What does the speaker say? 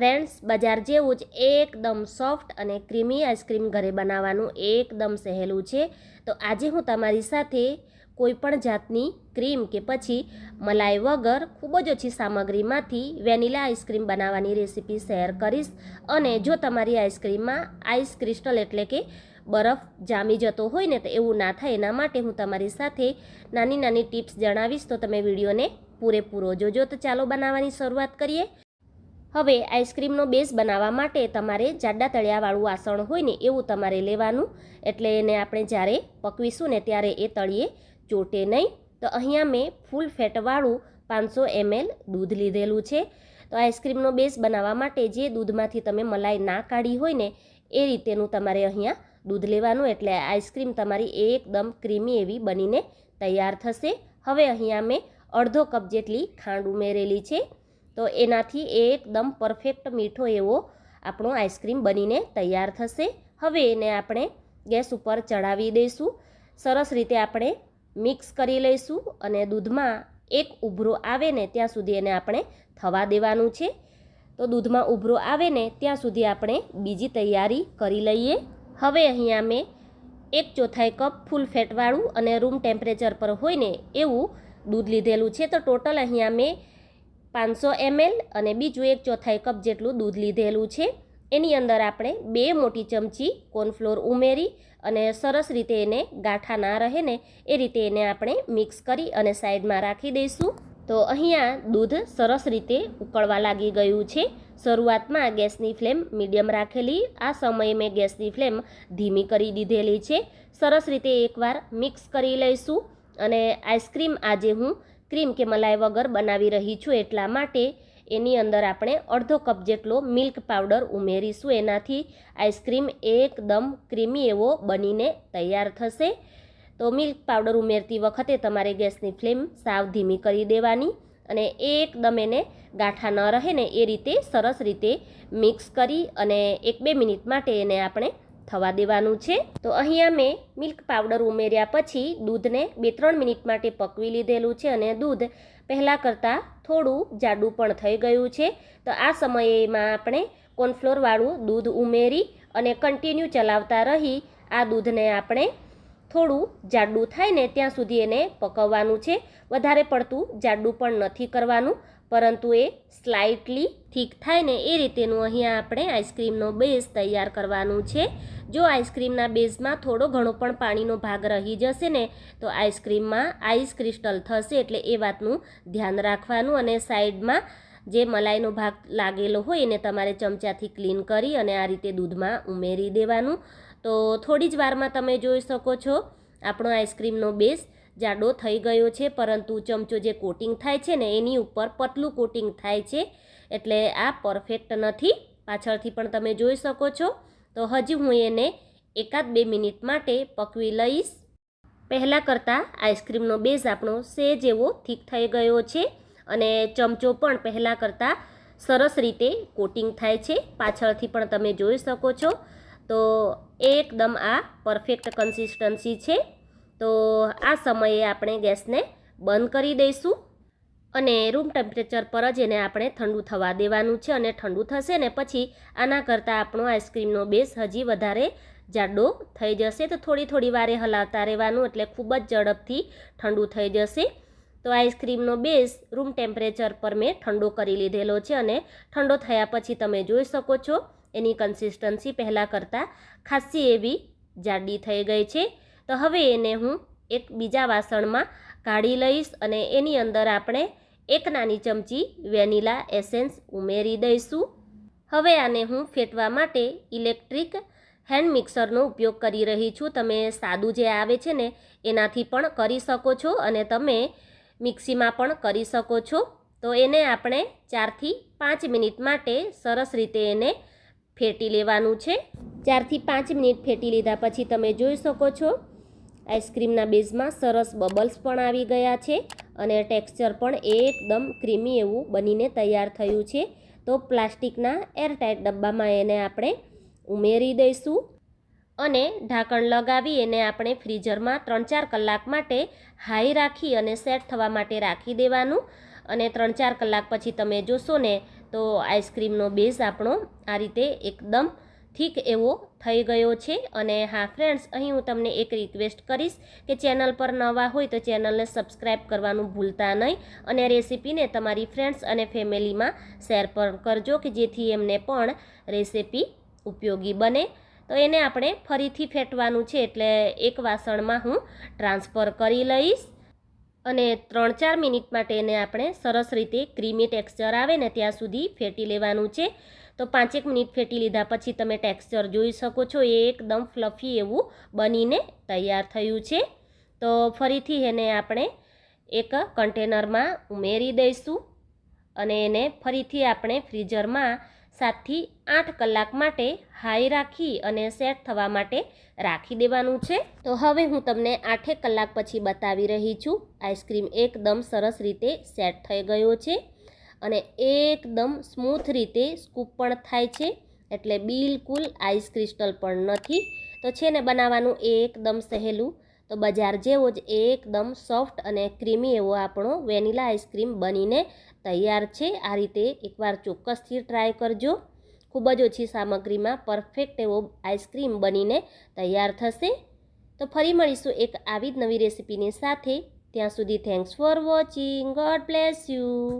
Friends, બજાર જેવું જ એકદમ સોફ્ટ અને ક્રીમી આઈસ્ક્રીમ ઘરે બનાવવાનું એકદમ સહેલું છે. તો આજે હું તમારી સાથે કોઈપણ જાતની ક્રીમ કે પછી મલાઈ વગર ખૂબ જ ઓછી સામગ્રીમાંથી વેનીલા આઈસ્ક્રીમ બનાવવાની રેસીપી શેર કરીશ અને જો તમારી આઈસ્ક્રીમમાં આઈસ ક્રિસ્ટલ એટલે કે બરફ જામી જતો હોય ને તો એવું ના થાય એના માટે હું તમારી સાથે નાની નાની ટિપ્સ જણાવીશ. તો તમે વિડીયોને પૂરેપૂરો જોજો. તો ચાલો બનાવવાની શરૂઆત કરીએ. હવે આઈસ્ક્રીમનો બેઝ બનાવવા માટે તમારે જાડા તળિયાવાળું વાસણ હોય ને એવું તમારે લેવાનું. એટલે એને આપણે જ્યારે પકવીશું ને ત્યારે એ તળિયે ચોટે નહીં. તો અહીંયા મેં ફૂલ ફેટવાળું પાંચસો એમએલ દૂધ લીધેલું છે. તો આઈસ્ક્રીમનો બેઝ બનાવવા માટે જે દૂધમાંથી તમે મલાઈ ના કાઢી હોય ને એ રીતેનું તમારે અહીંયા દૂધ લેવાનું. એટલે આઈસ્ક્રીમ તમારી એકદમ ક્રીમી એવી બનીને તૈયાર થશે. હવે અહીંયા મેં અડધો કપ જેટલી ખાંડ ઉમેરેલી છે. તો એનાથી એકદમ પરફેક્ટ મીઠો એવો આપણો આઈસ્ક્રીમ બનીને તૈયાર થશે. હવે એને આપણે ગેસ ઉપર ચડાવી દઈશું. સરસ રીતે આપણે મિક્સ કરી લઈશું અને દૂધમાં એક ઉભરો આવે ને ત્યાં સુધી એને આપણે થવા દેવાનું છે. તો દૂધમાં ઉભરો આવે ને ત્યાં સુધી આપણે બીજી તૈયારી કરી લઈએ. હવે અહીંયા મેં એક ચોથાઈ કપ ફૂલ ફેટવાળું અને રૂમ ટેમ્પરેચર પર હોય ને એવું દૂધ લીધેલું છે. તો ટોટલ અહીંયા મેં પાંચસો એમએલ અને બીજું એક ચોથાઈ કપ જેટલું દૂધ લીધેલું છે. એની અંદર આપણે બે મોટી ચમચી કોર્નફ્લોર ઉમેરી અને સરસ રીતે એને ગાંઠા ના રહે ને એ રીતે એને આપણે મિક્સ કરી અને સાઈડમાં રાખી દઈશું. તો અહીંયા દૂધ સરસ રીતે ઉકળવા લાગી ગયું છે. શરૂઆતમાં ગેસની ફ્લેમ મીડિયમ રાખેલી, આ સમયે મેં ગેસની ફ્લેમ ધીમી કરી દીધેલી છે. સરસ રીતે એકવાર મિક્સ કરી લઈશું અને આઈસ્ક્રીમ આજે હું ક્રીમ કે મલાઈ વગર બનાવી રહી છું એટલા માટે એની અંદર આપણે અડધો કપ જેટલો મિલ્ક પાવડર ઉમેરીશું. એનાથી આઈસ્ક્રીમ એકદમ ક્રીમી એવો બનીને તૈયાર થશે. તો મિલ્ક પાવડર ઉમેરતી વખતે તમારે ગેસની ફ્લેમ સાવ ધીમી કરી દેવાની અને એકદમ એને ગાંઠા ન રહે ને એ રીતે સરસ રીતે મિક્સ કરી અને એક બે મિનિટ માટે એને આપણે થવા દેવાનું છે. તો અહીંયા મેં મિલ્ક પાવડર ઉમેર્યા પછી દૂધને બે ત્રણ મિનિટ માટે પકવી લીધેલું છે અને દૂધ પહેલાં કરતાં થોડું જાડું પણ થઈ ગયું છે. તો આ સમયેમાં આપણે કોર્નફ્લોરવાળું દૂધ ઉમેરી અને કન્ટિન્યુ ચલાવતા રહી આ દૂધને આપણે થોડું જાડું થાય ને ત્યાં સુધી એને પકવવાનું છે. વધારે પડતું જાડું પણ નથી કરવાનું. પરંતુ એ સ્લાઇટલી ઠીક થાય ને એ રીતેનું અહીંયા આપણે આઈસ્ક્રીમનો બેઝ તૈયાર કરવાનું છે. જો આઈસ્ક્રીમના બેઝમાં થોડો ઘણો પણ પાણીનો ભાગ રહી જશે ને, તો આઈસ્ક્રીમમાં આઈસ ક્રિસ્ટલ થશે એટલે એ વાતનું ધ્યાન રાખવાનું અને સાઈડમાં જે મલાઈનો ભાગ લાગેલો હોય એને તમારે ચમચાથી ક્લીન કરી અને આ રીતે દૂધમાં ઉમેરી દેવાનું. તો થોડી જ વારમાં તમે જોઈ શકો છો આપણો આઈસ્ક્રીમનો બેઝ જાડો થઈ ગયો છે, પરંતુ ચમચો જે કોટિંગ થાય છે ને, એની ઉપર પતલું કોટિંગ થાય છે. એટલે આ પરફેક્ટ નથી. પાછળથી પણ તમે જોઈ શકો છો. તો હજી હું એને એકાદ બે મિનિટ માટે પકવી લઈશ. પહેલાં કરતાં આઈસ્ક્રીમનો બેઝ આપણો સેજ એવો થીક થઈ ગયો છે અને ચમચો પણ પહેલાં કરતાં સરસ રીતે કોટિંગ થાય છે. પાછળથી પણ તમે જોઈ શકો છો. તો એકદમ આ પરફેક્ટ કન્સિસ્ટન્સી છે. તો આ સમયે આપણે ગેસને બંધ કરી દઈશું અને રૂમ ટેમ્પરેચર પર જ એને આપણે ઠંડુ થવા દેવાનું છે અને ઠંડુ થશે ને પછી આના કરતાં આપણો આઈસ્ક્રીમનો બેઝ હજી વધારે જાડો થઈ જશે. તો થોડી થોડી વારે હલાવતા રહેવાનું એટલે ખૂબ જ ઝડપથી ઠંડુ થઈ જશે. તો આઈસ્ક્રીમનો બેઝ રૂમ ટેમ્પરેચર પર મેં ઠંડો કરી લીધેલો છે અને ઠંડો થયા પછી તમે જોઈ શકો છો એની કન્સિસ્ટન્સી પહેલાં કરતાં ખાસી એવી જાડી થઈ ગઈ છે. તો હવે એને હું એક બીજા વાસણમાં કાઢી લઈશ અને એની અંદર આપણે એક નાની ચમચી વેનીલા એસેન્સ ઉમેરી દઈશું. હવે આને હું ફેટવા માટે ઇલેક્ટ્રિક હેન્ડ મિક્સરનો ઉપયોગ કરી રહી છું. તમે સાદું જે આવે છે ને, એનાથી પણ કરી શકો છો અને તમે મિક્સીમાં પણ કરી શકો છો. તો એને આપણે ચારથી પાંચ મિનિટ માટે સરસ રીતે એને ફેટી લેવાનું છે. ચારથી પાંચ મિનિટ ફેટી લીધા પછી તમે જોઈ શકો છો આઈસ્ક્રીમના બેઝમાં સરસ બબલ્સ પણ આવી ગયા છે અને ટેક્સચર પણ એકદમ ક્રીમી એવું બનીને તૈયાર થયું છે. તો પ્લાસ્ટિકના એરટાઇટ ડબ્બામાં એને આપણે ઉમેરી દઈશું અને ઢાંકણ લગાવી એને આપણે ફ્રીઝરમાં ત્રણ ચાર કલાક માટે હાઈ રાખી અને સેટ થવા માટે રાખી દેવાનું અને ત્રણ ચાર કલાક પછી તમે જોશો ને તો આઈસ્ક્રીમનો બેઝ આપણો આ રીતે એકદમ થીક એવો થઈ ગયો છે. અને હા ફ્રેન્ડ્સ અહીં હું તમને એક રિક્વેસ્ટ કરીશ કે ચેનલ પર નવા હોય તો ચેનલને સબસ્ક્રાઈબ કરવાનું ભૂલતા નહીં. અને રેસીપીને તમારી ફ્રેન્ડ્સ અને ફેમિલીમાં શેર પણ કરજો કે જેથી એમને પણ રેસીપી ઉપયોગી બને. તો એને આપણે ફરીથી ફેટવાનું છે એટલે એક વાસણમાં હું ટ્રાન્સફર કરી લઈશ. અને ત્રણ ચાર મિનિટ માટે એને આપણે સરસ રીતે ક્રીમી ટેક્સચર આવે ને ત્યાં સુધી ફેટી લેવાનું છે. તો પાંચેક મિનિટ ફેટી લીધા પછી તમે ટેક્સચર જોઈ શકો છો, એ એકદમ ફ્લફી એવું બનીને તૈયાર થયું છે. તો ફરીથી એને આપણે એક કન્ટેનરમાં ઉમેરી દઈશું અને એને ફરીથી આપણે ફ્રીઝરમાં સાતથી આઠ કલાક માટે હાઈ રાખી અને સેટ થવા માટે રાખી દેવાનું છે. તો હવે હું તમને આઠેક કલાક પછી બતાવી રહી છું. આઈસ્ક્રીમ એકદમ સરસ રીતે સેટ થઈ ગયો છે અને એકદમ સ્મૂથ રીતે સ્કૂપ પણ થાય છે. એટલે બિલકુલ આઈસ ક્રિસ્ટલ પણ નથી. તો છે ને બનાવવાનું એકદમ સહેલું તો બજાર જેવો જ એકદમ સોફ્ટ અને ક્રીમી એવો આપણો વેનીલા આઈસ્ક્રીમ બનીને તૈયાર છે. આ રીતે એકવાર ચોક્કસથી ટ્રાય કરજો. ખૂબ જ ઓછી સામગ્રીમાં પરફેક્ટ એવો આઈસ્ક્રીમ બનીને તૈયાર થશે. તો ફરી મળીશું એક આવી જ નવી રેસીપીની સાથે. ત્યાં સુધી thanks for watching. God bless you.